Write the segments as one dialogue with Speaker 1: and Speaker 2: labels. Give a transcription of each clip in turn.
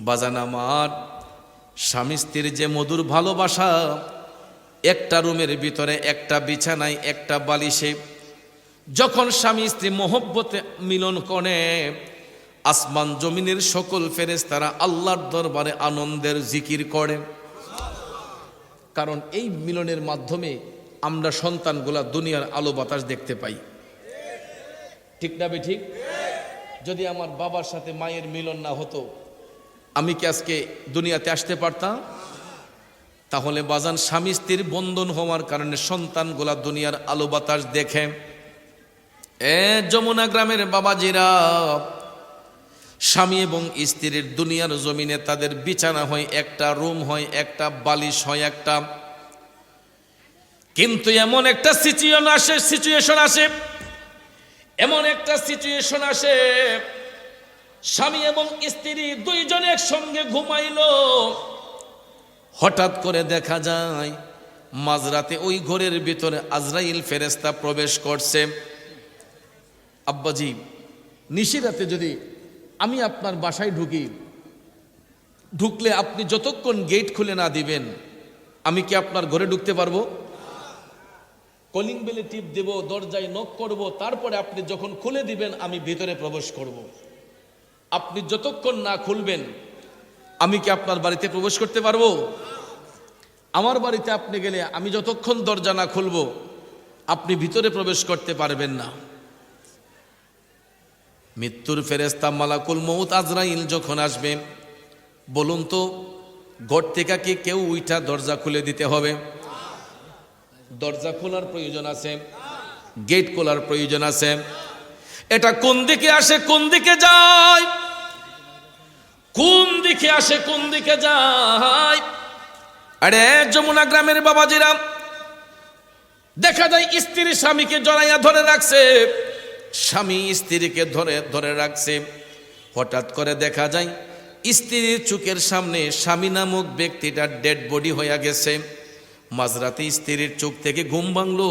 Speaker 1: বাজান আমার, স্বামী স্ত্রীর যে মধুর ভালোবাসা, একটা রুমের ভিতরে একটা বিছানায় একটা বালিশে, যখন স্বামী স্ত্রী মোহব্বতে মিলন করে, আসমান জমিনের সকল ফেরেস তারা আল্লাহর দরবারে আনন্দের জিকির করে। কারণ এই মিলনের মাধ্যমে আমরা সন্তানগুলা দুনিয়ার আলো বাতাস দেখতে পাই। ঠিক না ঠিক? যদি আমার বাবার সাথে মায়ের মিলন না হতো আমি কি আজকে দুনিয়াতে আসতে পারতাম? তাহলে বাজান স্বামী স্ত্রীর বন্ধন হওয়ার কারণে সন্তানগুলা দুনিয়ার আলো বাতাস দেখে। এ যমুনা গ্রামের বাবাজিরা, স্বামী এবং স্ত্রীর দুনিয়ার জমিনে তাদের বিছানা হয়, একটা রুম হয়, একটা বালিশ হয়, একটা। কিন্তু এমন একটা সিচুয়েশন আসে সিচুয়েশন আসে, এমন একটা সিচুয়েশন আসে স্বামী এবং স্ত্রী দুইজন একসঙ্গে ঘুমাইল। হঠাৎ করে দেখা যায়, মাঝরাতে ওই ঘরের ভিতরে আজরাইল ফেরেস্তা প্রবেশ করছে। আব্বাজি, নিশিরাতে যদি আমি আপনার বাসায় ঢুকি, ঢুকলে আপনি যতক্ষণ গেট খুলে না দিবেন, আমি কি আপনার ঘরে ঢুকতে পারব? কলিং বেলে টিপ দেব, দরজায় নক করব, তারপরে আপনি যখন খুলে দিবেন, আমি ভিতরে প্রবেশ করব। আপনি যতক্ষণ না খুলবেন, আমি কি আপনার বাড়িতে প্রবেশ করতে পারব? আমার বাড়িতে আপনি গেলে আমি যতক্ষণ দরজা না খুলব, আপনি ভিতরে প্রবেশ করতে পারবেন না। মৃত্যুর ফেরেস্তা মালাকুল মৌত আজরাইল যখন আসবে, বলুন তো, ঘর থেকে কি কেউ উইটা দরজা খুলে দিতে হবে? দরজা খোলার প্রয়োজন আছে, গেট খোলার প্রয়োজন আছে এটা কোন দিকে আসে, কোন দিকে যায়? কোন দিকে আসে, কোন দিকে যায়? আরে যমুনা গ্রামের বাবাজিরা, দেখা যায় স্ত্রী স্বামীকে জড়াইয়া ধরে রাখছে। স্বামী স্ত্রীকে ধরে ধরে রাখছে। হঠাৎ করে দেখা যায় স্ত্রীর চোখের সামনে স্বামী নামক ব্যক্তিটা ডেড বডি হইয়া গেছে। মাঝরাতে স্ত্রীর চোখ থেকে ঘুম ভাঙলো।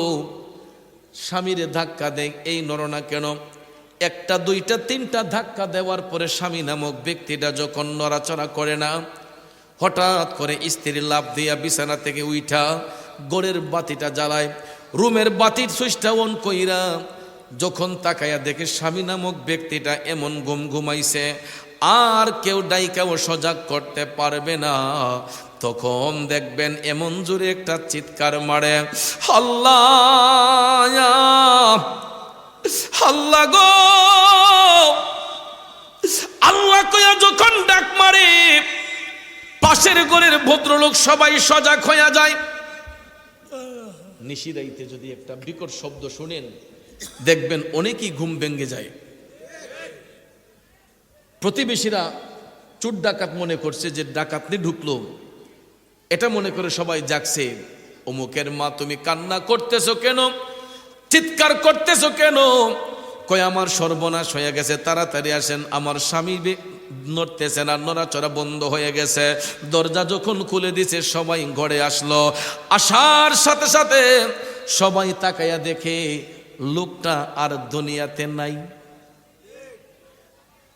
Speaker 1: স্বামীরে ধাক্কা দেয়, এই নরনা কেন? একটা, দুইটা, তিনটা ধাক্কা দেওয়ার পরে স্বামী নামক ব্যক্তিটা যখন নড়াচড়া করে না, হঠাৎ করে স্ত্রীর লাভ দিয়া বিছানা থেকে উইঠা গোড়ের বাতিটা জ্বালায়, রুমের বাতির সুইচটা অন কইরা যখন তাকায়া দেখে স্বামী নামক ব্যক্তিটা এমন ঘুম ঘুমাইছে, আর কেউ ডাইকাও সজাগ করতে পারবে না। তখন দেখবেন এমন জোরে একটা চিৎকার মারে, আল্লাহ আল্লাহ গো। আল্লাহ কয়া যখন ডাক মারে, পাশের ঘরের ভদ্রলোক সবাই সজাগ হইয়া যায়। নিশিরাইতে যদি একটা বিকট শব্দ শুনেন, দেখবেন অনেকেই ঘুম ভেঙে যায়। প্রতিবেশীরা চুট ডাকাত মনে করছে যে ডাকাতনি ঢুকলো। এটা মনে করে সবাই জাগছে, অমুকের মা, তুমি কান্না করতেছো কেন? চিৎকার করতেছো কেন? কয়, আমার সর্বনাশ হয়ে গেছে, তাড়াতাড়ি আসেন, আমার স্বামী নড়তেছে না, নড়াচড়া বন্ধ হয়ে গেছে। দরজা যখন খুলে দিছে, সবাই ঘরে আসলো। আসার সাথে সাথে সবাই তাকাইয়া দেখে লোকটা আর দুনিয়াতে নাই।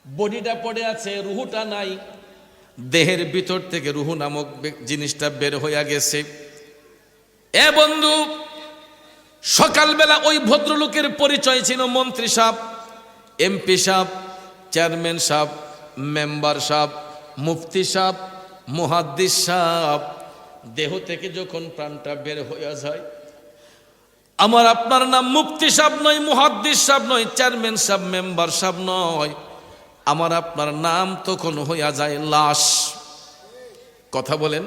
Speaker 1: বডিটা পড়ে আছে, রুহুটা নাই। দেহের ভিতর থেকে রুহু নামক জিনিসটা বের হইয়া গেছে। এ বন্ধু সকালবেলা ওই ভদ্রলোকের পরিচয় ছিল মন্ত্রী সাহ এমপি সাহ চেয়ারম্যান সাহ মেম্বার সাহ মুফতি সাহ মুহাদ্দিস সাহ দেহ থেকে যখন প্রাণটা বের হইয়া যায়, আমার আপনার নাম মুফতি সাহ নয়, মুহাদ্দিস সাহ নয়, চেয়ারম্যান সাহ মেম্বার সাহ নয়। আমার আপনার নাম তখন হইয়া যায় লাশ। কথা বলেন।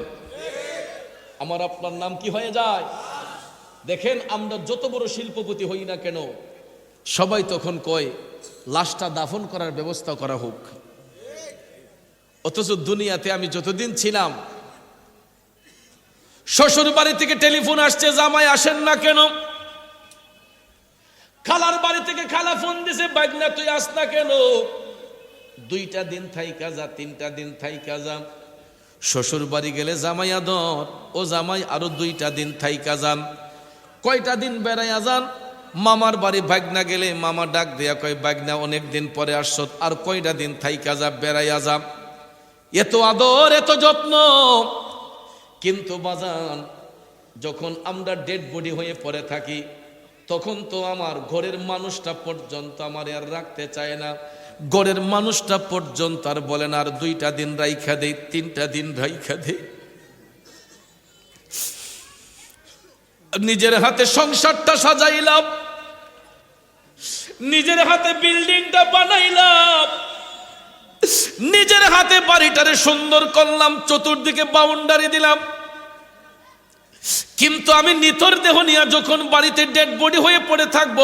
Speaker 1: আমার আপনার নাম কি হয়ে যায়? দেখেন, আমরা যত বড় শিল্পপতি হই না কেন, সবাই তখন কয়, লাশটা দাফন করার ব্যবস্থা করা হোক। অথচ দুনিয়াতে আমি যতদিন ছিলাম, শ্বশুর বাড়ি থেকে টেলিফোন আসছে, জামাই আসেন না কেন? খালার বাড়ি থেকে খালা ফোন দিছে, বাগনা, তুই আস না কেন? দুইটা দিন থাই কাজা তিনটা দিন থাই কাজা শ্বশুর বাড়ি গেলে জামাই আদর, ও জামাই আরও দুইটা দিন থাই কাজান কয়টা দিন বেড়াইয়া যান? মামার বাড়ি বাগনা গেলে মামা ডাক দেয়া কয় বাগনা অনেক দিন পরে আসছত আর কয়টা দিন থাই কাজা বেড়াইয়া যা। এত আদর, এত যত্ন। কিন্তু বাজান, যখন আমরা ডেড বডি হয়ে পড়ে থাকি, তখন তো আমার ঘরের মানুষটা পর্যন্ত আমার আর রাখতে চায় না। ঘরের মানুষটা পর্যন্ত আর বলেন আর দুইটা দিন রাইখা দেই তিনটা দিন রাইখা দেই নিজের হাতে সংসারটা সাজাইলাম। নিজের হাতে বিল্ডিংটা বানাইলাম। নিজের হাতে বাড়িটারে সুন্দর করলাম, চতুর্দিকে বাউন্ডারি দিলাম। কিন্তু আমি নিতর দেহ নিয়ে যখন বাড়িতে ডেড বডি হয়ে পড়ে থাকব,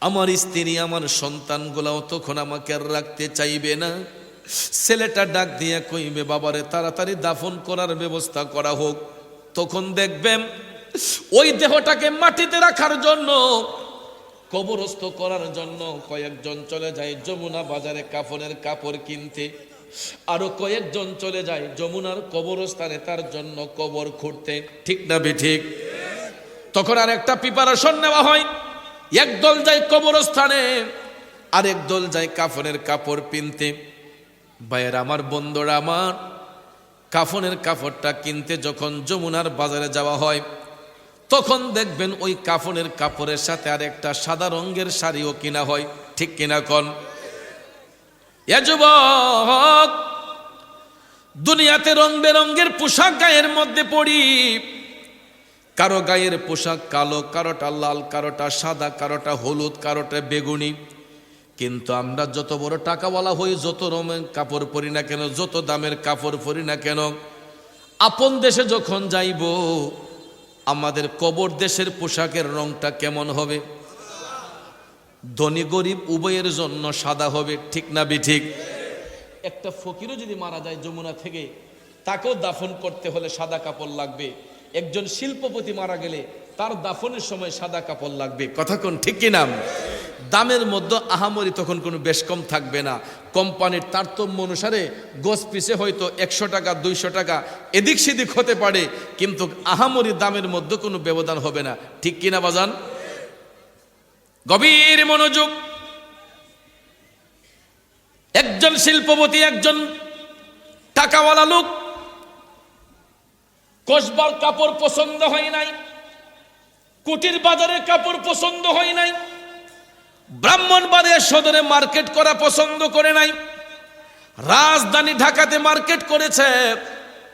Speaker 1: আমার স্ত্রী, আমার সন্তানগুলাও তখন আমাকে আর রাখতে চাইবে না। ছেলেটা ডাক দিয়ে কইবে, বাবারে, তাড়াতাড়ি দাফন করার ব্যবস্থা করা হোক। তখন দেখবেন ওই দেহটাকে মাটিতে রাখার জন্য, কবরস্থ করার জন্য কয়েকজন চলে যায় যমুনা বাজারে কাফনের কাপড় কিনতে। আরও কয়েকজন চলে যায় যমুনার কবরস্থানে তার জন্য কবর খুঁড়তে। ঠিক না ঠিক তখন আর একটা প্রিপারেশন নেওয়া হয়। একদল যায় কবরস্থানে, আরেক দল যায় কাফনের কাপড় কিনতে। ভাইয়ের, আমার বন্ধুরা, আমার কাফনের কাপড়টা কিনতে যখন যমুনার বাজারে যাওয়া হয়, তখন দেখবেন ওই কাফনের কাপড়ের সাথে আর একটা সাদা রঙের শাড়িও কিনা হয়। ঠিক কিনা কন? যুবক, দুনিয়াতে রং বেরঙ্গের পোশাক গায়ের মধ্যে পড়ি। কারও গায়ের পোশাক কালো, কারোটা লাল, কারোটা সাদা, কারোটা হলুদ, কারোটা বেগুনি। কিন্তু আমরা যত বড় টাকাওয়ালা হই, যত রঙের কাপড় পরি না কেন, যত দামের কাপড় পরি না কেন, আপন দেশে যখন যাইব, আমাদের কবর দেশের পোশাকের রংটা কেমন হবে? ধনী গরিব উভয়ের জন্য সাদা হবে, ঠিক না বি ঠিক একটা ফকিরও যদি মারা যায় যমুনা থেকে, তাকেও দাফন করতে হলে সাদা কাপড় লাগবে। একজন শিল্পপতি মারা গেলে তার দাফনের সময় সাদা কাপড় লাগবে। কথা কোন ঠিক কি নাম দামের মধ্যে আহামরি তখন কোনো বেশ কম থাকবে না। কোম্পানির তারতম্য অনুসারে গোস পিসে হয়তো একশো টাকা, দুইশো টাকা, এদিক সেদিক হতে পারে, কিন্তু আহামরি দামের মধ্যে কোনো ব্যবধান হবে না। ঠিক কিনা বাজান? গভীর মনোযোগ। একজন শিল্পপতি, একজন টাকাওয়ালা লোক কসবার কাপড় পছন্দ হয় নাই, কুটির বাজারের কাপড় পছন্দ হয় নাই ব্রাহ্মণবাড়িয়া সদরে মার্কেট করা পছন্দ করে নাই। রাজধানী ঢাকাতে মার্কেট করেছে।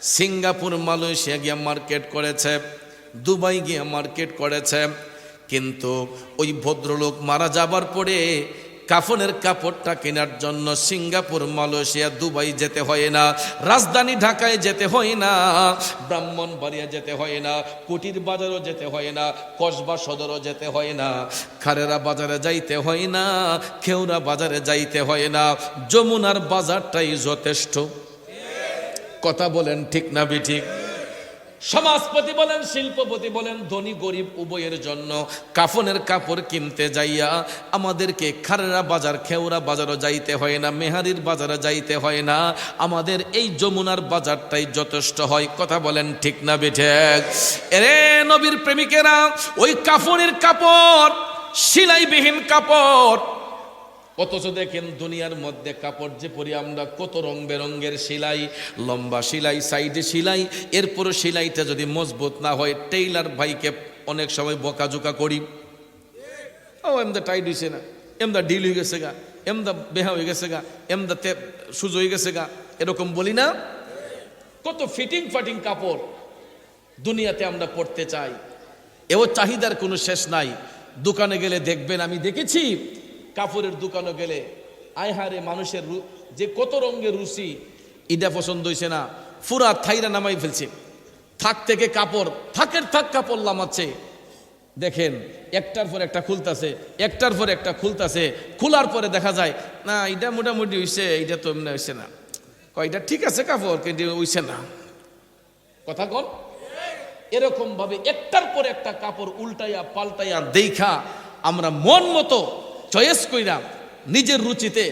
Speaker 1: সিঙ্গাপুর, মালয়েশিয়া গিয়ে মার্কেট করেছে। দুবাই গিয়ে মার্কেট করেছে। কিন্তু ওই ভদ্রলোক মারা যাবার পরে কাফনের কাপড়টা কেনার জন্য সিঙ্গাপুর, মালয়েশিয়া, দুবাই যেতে হয় না, রাজধানী ঢাকায় যেতে হয় না, ব্রাহ্মণবাড়িয়া যেতে হয় না, কুটির বাজারও যেতে হয় না, কসবা সদরও যেতে হয় না, খারেরা বাজারে যাইতে হয় না খেউরা বাজারে যাইতে হয় না, যমুনার বাজারটাই যথেষ্ট। কথা বলেন ঠিক না বি ঠিক সমাজপতি বলেন, শিল্পপতি বলেন, ধনী গরিব উভয়ের জন্য কাফনের কাপড় কিনতে যাইয়া আমাদেরকে খারেরা বাজার, খেওরা বাজারও যাইতে হয় না, মেহারির বাজারে যাইতে হয় না। আমাদের এই যমুনার বাজারটাই যথেষ্ট হয়। কথা বলেন ঠিক না বেঠেক এরে নবীর প্রেমিকেরা, ওই কাফনের কাপড়, সিলাইবিহীন কাপড় অথচ দেখেন দুনিয়ার মধ্যে কাপড় যে পরি আমরা, কত রং বেরঙ্গের সেলাই, লম্বা সেলাই সাইডে সেলাই, এরপরও সেলাইটা যদি মজবুত না হয় টেইলার ভাইকে অনেক সময় বকাঝোকা করি। ও, এমদা টাইট হয়েছে না, এমদা ডিল হয়ে গেছে গা, এমদা বেহা হয়ে গেছে গা, এমদা তে সুজ হয়ে গেছে গা, এরকম বলি না? কত ফিটিং ফাটিং কাপড় দুনিয়াতে আমরা পড়তে চাই। এও চাহিদার কোনো শেষ নাই। দোকানে গেলে দেখবেন আমি দেখেছি কাপড়ের দোকানে গেলে, আয় হারে মানুষের যে কত রঙের রুচি ইটা পছন্দ হয়েছে না। ফুরা থাইরা নামাই ফেলছে। থাক থেকে কাপড়, থাকের থাক কাপড় লামাচ্ছে। দেখেন, একটার পর একটা খুলতাছে, একটার পর একটা খুলতাছে, খোলার পরে দেখা যায়, না, এটা মোটামুটি হইছে, এটা তো এমনি হইছে না। কয়টা ঠিক আছে কাপড়, কিন্তু হইছে না। কথা কন। এরকম ভাবে একটার পর একটা কাপড় উল্টাইয়া, পাল্টাইয়া দেখা আমরা মন মতো চয়েস কইরা নিজের রুচিতে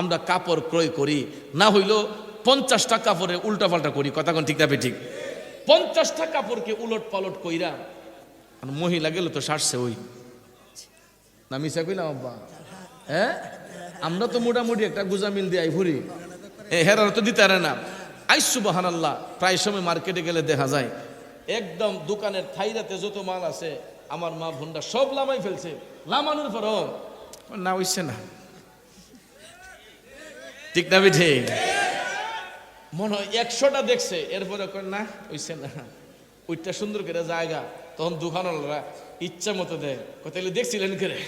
Speaker 1: আমরা কাপড় ক্রয় করি। না হইল পঞ্চাশটা কাপড়ে উল্টা পাল্টা করি। কথা কোন ঠিক না ঠিক পঞ্চাশটা কাপড়কে উলট পালট কইরা মহিলা গেল তো সারছে ওই। না মিশা কইলাম আব্বা হ্যাঁ? আমরা তো মোটামুটি একটা গুজা মিল দিয়ে ঘুরি এ হেরার তো দিতে না। আইসু বাহান আল্লাহ প্রায় সময় মার্কেটে গেলে দেখা যায়, একদম দোকানের থাইরাতে যত মাল আছে, আমার মা ভুন্ডা সব লামাই ফেলছে। লামানোর পরও না হইছে না ঠিক না ঠিক মনে হয় একশোটা দেখছে, এরপরে না হইছে না। ওইটা সুন্দর করে জায়গা। তখন দোকানওয়ালারা ইচ্ছা মতো দেয়। কোথায় দেখছিলেন করে?